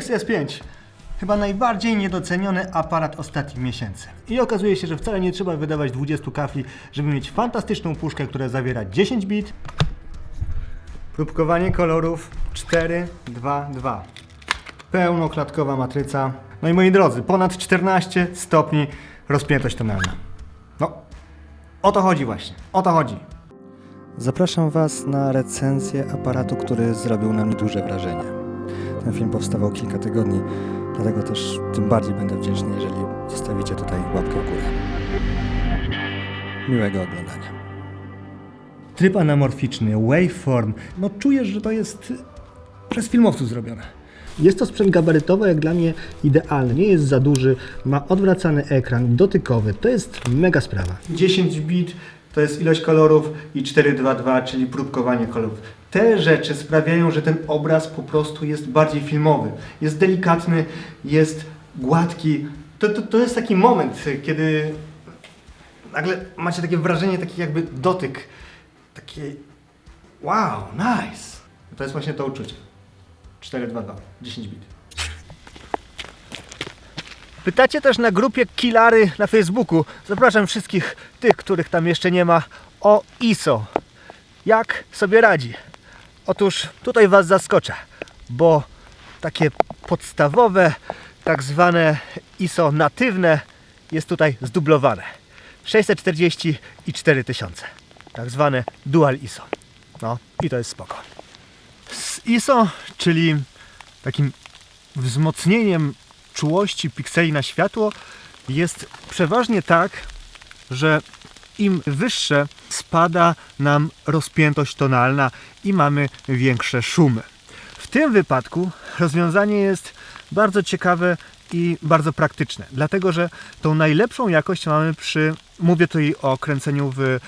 Lumix S5. Chyba najbardziej niedoceniony aparat ostatnich miesięcy. I okazuje się, że wcale nie trzeba wydawać 20 kafli, żeby mieć fantastyczną puszkę, która zawiera 10 bit, próbkowanie kolorów 4, 2, 2. Pełnoklatkowa matryca. No i moi drodzy, ponad 14 stopni rozpiętość tonalna. No, o to chodzi właśnie, o to chodzi. Zapraszam Was na recenzję aparatu, który zrobił na mnie duże wrażenie. Ten film powstawał kilka tygodni, dlatego też tym bardziej będę wdzięczny, jeżeli zostawicie tutaj łapkę w górę. Miłego oglądania. Tryb anamorficzny, waveform, no czujesz, że to jest przez filmowców zrobione. Jest to sprzęt gabarytowo jak dla mnie idealny, nie jest za duży, ma odwracany ekran, dotykowy, to jest mega sprawa. 10 bit to jest ilość kolorów i 422, czyli próbkowanie kolorów. Te rzeczy sprawiają, że ten obraz po prostu jest bardziej filmowy. Jest delikatny, jest gładki. To, to, to jest taki moment, kiedy nagle macie takie wrażenie, taki jakby dotyk. Takie wow, nice. To jest właśnie to uczucie. 422, 10 bit. Pytacie też na grupie Kilary na Facebooku. Zapraszam wszystkich tych, których tam jeszcze nie ma, o ISO. Jak sobie radzi? Otóż tutaj Was zaskoczę, bo takie podstawowe, tak zwane ISO natywne jest tutaj zdublowane. 640 i 4000. Tak zwane dual ISO. No i to jest spoko. Z ISO, czyli takim wzmocnieniem czułości pikseli na światło, jest przeważnie tak, że im wyższe spada nam rozpiętość tonalna i mamy większe szumy. W tym wypadku rozwiązanie jest bardzo ciekawe i bardzo praktyczne, dlatego że tą najlepszą jakość mamy przy, mówię tutaj o kręceniu w e,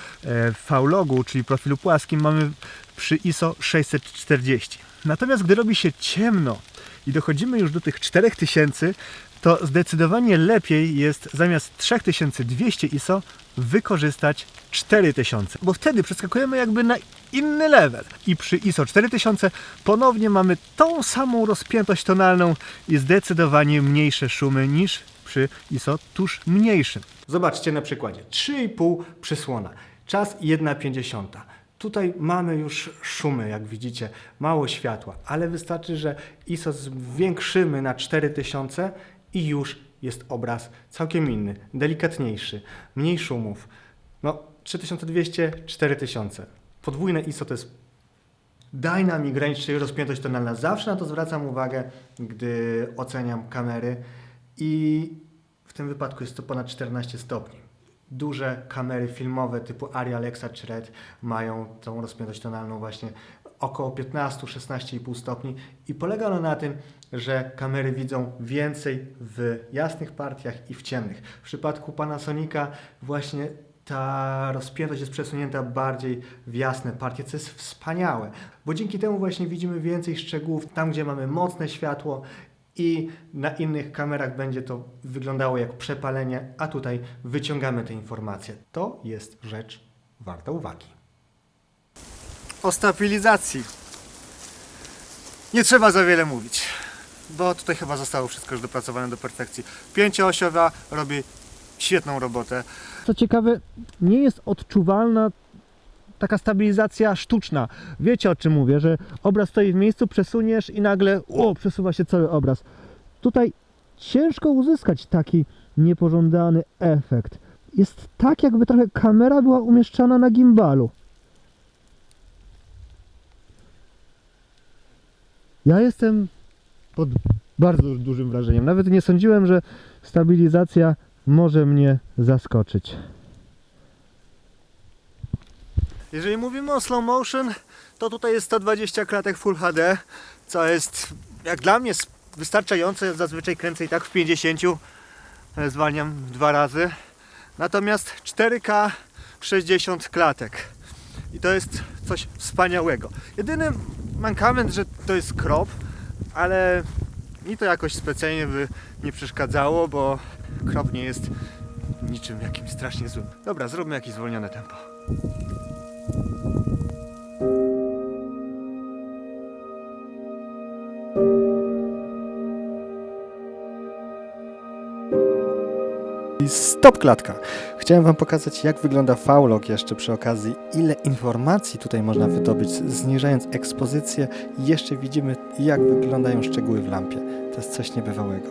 V-logu, czyli profilu płaskim, mamy przy ISO 640. Natomiast gdy robi się ciemno i dochodzimy już do tych 4000, to zdecydowanie lepiej jest zamiast 3200 ISO wykorzystać 4000, bo wtedy przeskakujemy jakby na inny level. I przy ISO 4000 ponownie mamy tą samą rozpiętość tonalną i zdecydowanie mniejsze szumy niż przy ISO tuż mniejszym. Zobaczcie na przykładzie. 3,5 przysłona. Czas 1,50. Tutaj mamy już szumy, jak widzicie, mało światła, ale wystarczy, że ISO zwiększymy na 4000 i już jest obraz całkiem inny, delikatniejszy, mniej szumów. No 3200, 4000. Podwójne ISO to jest dynamic range, czyli rozpiętość tonalna. Zawsze na to zwracam uwagę, gdy oceniam kamery i w tym wypadku jest to ponad 14 stopni. Duże kamery filmowe typu Arri Alexa czy Red mają tą rozpiętość tonalną właśnie około 15-16,5 stopni i polega ono na tym, że kamery widzą więcej w jasnych partiach i w ciemnych. W przypadku Panasonica właśnie ta rozpiętość jest przesunięta bardziej w jasne partie, co jest wspaniałe, bo dzięki temu właśnie widzimy więcej szczegółów tam, gdzie mamy mocne światło i na innych kamerach będzie to wyglądało jak przepalenie, a tutaj wyciągamy te informacje. To jest rzecz warta uwagi. O stabilizacji nie trzeba za wiele mówić, bo tutaj chyba zostało wszystko już dopracowane do perfekcji. Pięcioosiowa robi świetną robotę. Co ciekawe, nie jest odczuwalna taka stabilizacja sztuczna. Wiecie o czym mówię, że obraz stoi w miejscu, przesuniesz i nagle o, przesuwa się cały obraz. Tutaj ciężko uzyskać taki niepożądany efekt. Jest tak, jakby trochę kamera była umieszczana na gimbalu. Ja jestem pod bardzo dużym wrażeniem. Nawet nie sądziłem, że stabilizacja może mnie zaskoczyć. Jeżeli mówimy o slow motion, to tutaj jest 120 klatek Full HD, co jest jak dla mnie wystarczające. Zazwyczaj kręcę i tak w 50, e, zwalniam dwa razy. Natomiast 4K 60 klatek. I to jest coś wspaniałego. Jedyny mankament, że to jest crop, ale mi to jakoś specjalnie by nie przeszkadzało, bo crop nie jest niczym jakimś strasznie złym. Dobra, zróbmy jakieś zwolnione tempo. Stop klatka. Chciałem Wam pokazać, jak wygląda faulok jeszcze przy okazji, ile informacji tutaj można wydobyć. Zniżając ekspozycję, jeszcze widzimy, jak wyglądają szczegóły w lampie. To jest coś niebywałego.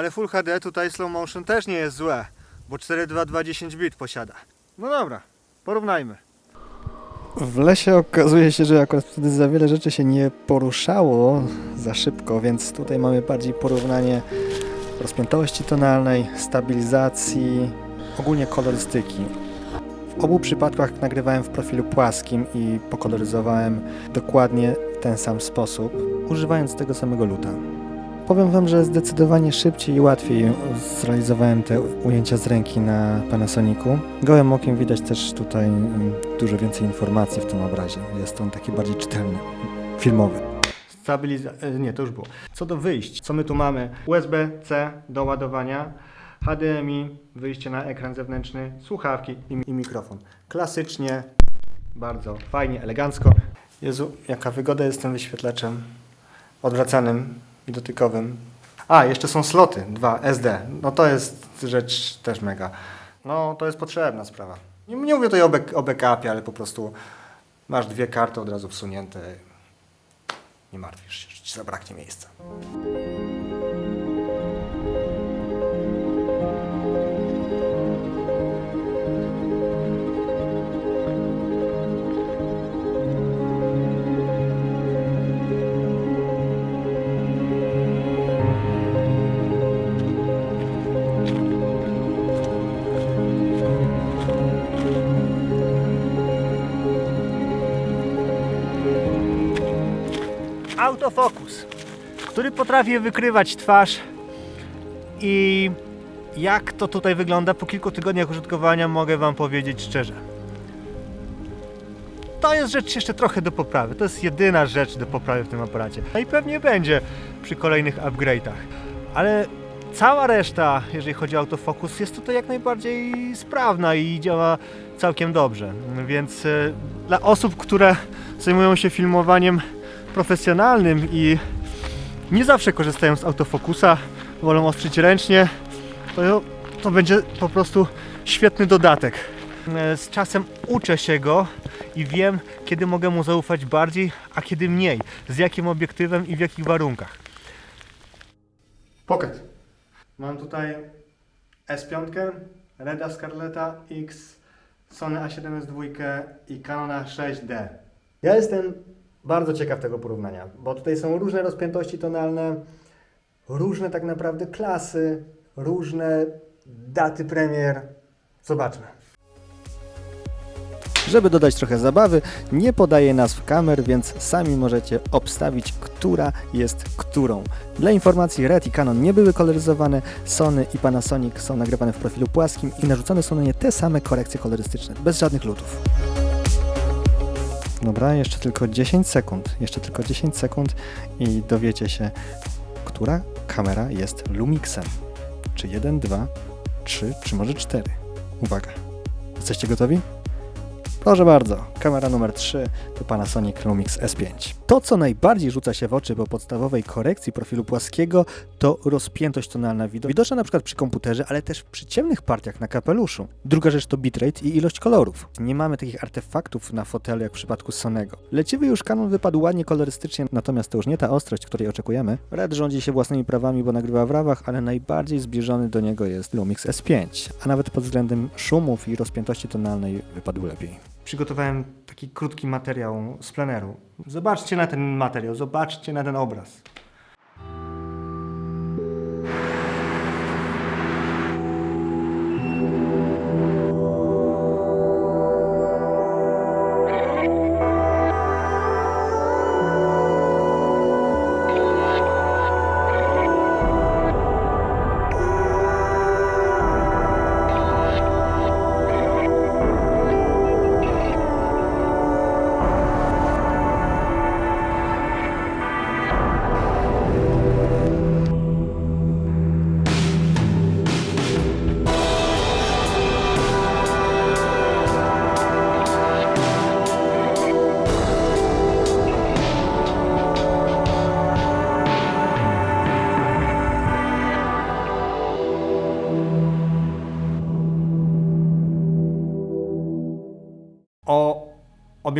Ale Full HD tutaj slow motion też nie jest złe, bo 4.2 10 bit posiada. No dobra, porównajmy. W lesie okazuje się, że akurat wtedy za wiele rzeczy się nie poruszało za szybko, więc tutaj mamy bardziej porównanie rozpiętości tonalnej, stabilizacji, ogólnie kolorystyki. W obu przypadkach nagrywałem w profilu płaskim i pokoloryzowałem dokładnie w ten sam sposób, używając tego samego luta. Powiem Wam, że zdecydowanie szybciej i łatwiej zrealizowałem te ujęcia z ręki na Panasonicu. Gołym okiem widać też tutaj mm, dużo więcej informacji w tym obrazie. Jest on taki bardziej czytelny, filmowy. Stabilizacja, nie to już było. Co do wyjść, co my tu mamy? USB-C do ładowania, HDMI, wyjście na ekran zewnętrzny, słuchawki i, i mikrofon. Klasycznie, bardzo fajnie, elegancko. Jezu, jaka wygoda jest z tym wyświetlaczem odwracanym i dotykowym. A, jeszcze są sloty, dwa SD. No to jest rzecz też mega. No, to jest potrzebna sprawa. Nie, nie mówię tutaj o, back, o backupie, ale po prostu masz dwie karty od razu wsunięte. Nie martwisz się, że ci zabraknie miejsca. Autofokus, który potrafi wykrywać twarz i jak to tutaj wygląda po kilku tygodniach użytkowania mogę Wam powiedzieć szczerze. To jest rzecz jeszcze trochę do poprawy. To jest jedyna rzecz do poprawy w tym aparacie. No i pewnie będzie przy kolejnych upgrade'ach. Ale cała reszta, jeżeli chodzi o autofokus, jest tutaj jak najbardziej sprawna i działa całkiem dobrze. Więc e, dla osób, które zajmują się filmowaniem profesjonalnym i nie zawsze korzystają z autofokusa, wolą ostrzyć ręcznie, to, to będzie po prostu świetny dodatek. E, Z czasem uczę się go i wiem, kiedy mogę mu zaufać bardziej, a kiedy mniej, z jakim obiektywem i w jakich warunkach. Pocket. Mam tutaj S5, Reda Scarletta X, Sony A7S II i Canona 6D. Ja jestem bardzo ciekaw tego porównania, bo tutaj są różne rozpiętości tonalne, różne tak naprawdę klasy, różne daty premier. Zobaczmy. Żeby dodać trochę zabawy, nie podaję nazw kamer, więc sami możecie obstawić, która jest którą. Dla informacji Red i Canon nie były koloryzowane, Sony i Panasonic są nagrywane w profilu płaskim i narzucone są na nie te same korekcje kolorystyczne, bez żadnych lutów. Dobra, jeszcze tylko 10 sekund, jeszcze tylko 10 sekund i dowiecie się, która kamera jest Lumixem. Czy 1, 2, 3, czy może 4? Uwaga. Jesteście gotowi? Proszę bardzo, kamera numer 3 to Panasonic Lumix S5. To, co najbardziej rzuca się w oczy po podstawowej korekcji profilu płaskiego, to rozpiętość tonalna wido- widoczna na przykład przy komputerze, ale też przy ciemnych partiach na kapeluszu. Druga rzecz to bitrate i ilość kolorów. Nie mamy takich artefaktów na fotelu jak w przypadku Sonego. Leciwy już Canon wypadł ładnie kolorystycznie, natomiast to już nie ta ostrość, której oczekujemy. Red rządzi się własnymi prawami, bo nagrywa w rawach, ale najbardziej zbliżony do niego jest Lumix S5, a nawet pod względem szumów i rozpiętości tonalnej wypadł lepiej przygotowałem taki krótki materiał z pleneru. Zobaczcie na ten materiał, zobaczcie na ten obraz.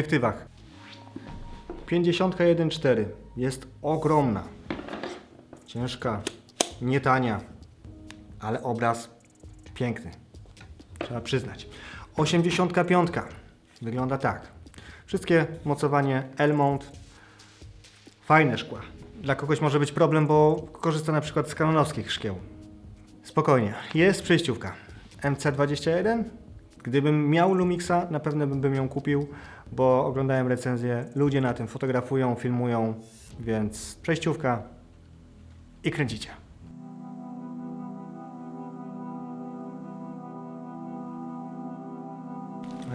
Obiektywach. 51.4 jest ogromna. Ciężka, nie tania, ale obraz piękny. Trzeba przyznać. 85 wygląda tak. Wszystkie mocowanie Elmont, fajne szkła. Dla kogoś może być problem, bo korzysta na przykład z kanonowskich szkieł. Spokojnie, jest przejściówka. MC21. Gdybym miał Lumixa, na pewno bym ją kupił, bo oglądałem recenzję, ludzie na tym fotografują, filmują, więc przejściówka i kręcicie.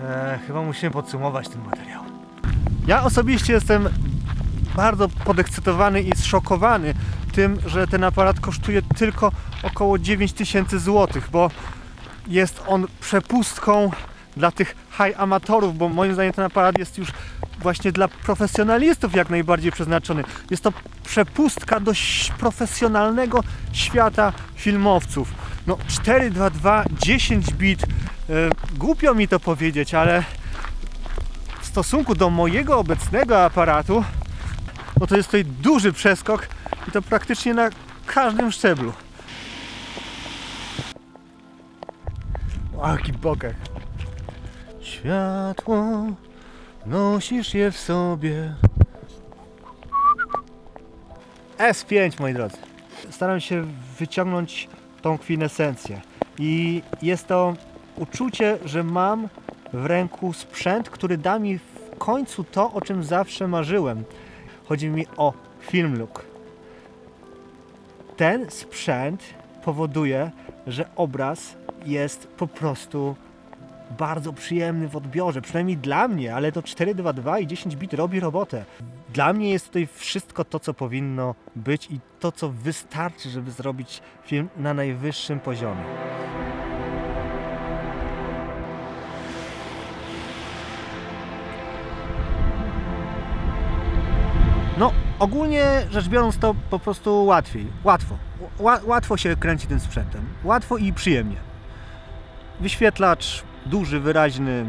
E, chyba musimy podsumować ten materiał. Ja osobiście jestem bardzo podekscytowany i zszokowany tym, że ten aparat kosztuje tylko około 9000 zł, bo jest on przepustką dla tych high amatorów, bo moim zdaniem ten aparat jest już właśnie dla profesjonalistów jak najbardziej przeznaczony. Jest to przepustka do profesjonalnego świata filmowców. No 422, 10 bit, e, głupio mi to powiedzieć, ale w stosunku do mojego obecnego aparatu, no to jest tutaj duży przeskok i to praktycznie na każdym szczeblu. O, jaki bokach. Światło, nosisz je w sobie. S5, moi drodzy. Staram się wyciągnąć tą kwintesencję. I jest to uczucie, że mam w ręku sprzęt, który da mi w końcu to, o czym zawsze marzyłem. Chodzi mi o film look. Ten sprzęt powoduje, że obraz jest po prostu bardzo przyjemny w odbiorze, przynajmniej dla mnie, ale to 422 i 10 bit robi robotę. Dla mnie jest tutaj wszystko to, co powinno być i to, co wystarczy, żeby zrobić film na najwyższym poziomie. No, ogólnie rzecz biorąc, to po prostu łatwiej. Łatwo. Ła- łatwo się kręci tym sprzętem. Łatwo i przyjemnie. Wyświetlacz duży, wyraźny.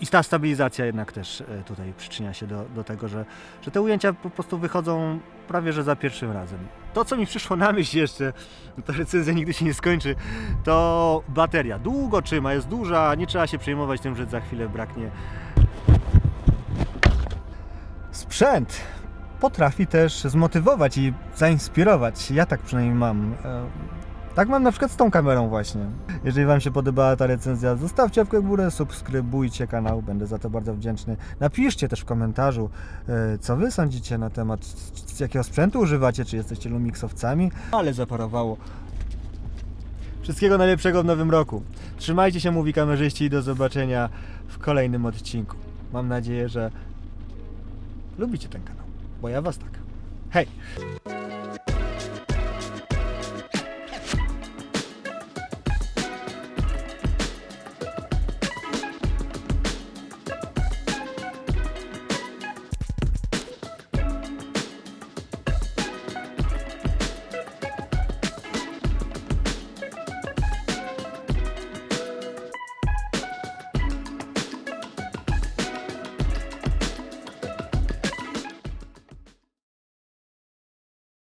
I ta stabilizacja jednak też e, tutaj przyczynia się do, do tego, że, że te ujęcia po prostu wychodzą prawie że za pierwszym razem. To, co mi przyszło na myśl jeszcze, ta recenzja nigdy się nie skończy, to bateria. Długo trzyma, jest duża, nie trzeba się przejmować tym, że za chwilę braknie sprzęt potrafi też zmotywować i zainspirować. Ja tak przynajmniej mam. Tak mam na przykład z tą kamerą właśnie. Jeżeli Wam się podobała ta recenzja, zostawcie łapkę w górę, subskrybujcie kanał, będę za to bardzo wdzięczny. Napiszcie też w komentarzu, e, co Wy sądzicie na temat, jakiego sprzętu używacie, czy jesteście Lumixowcami. Ale zaparowało. Wszystkiego najlepszego w nowym roku. Trzymajcie się, mówi kamerzyści i do zobaczenia w kolejnym odcinku. Mam nadzieję, że lubicie ten kanał, bo ja was tak. Hej!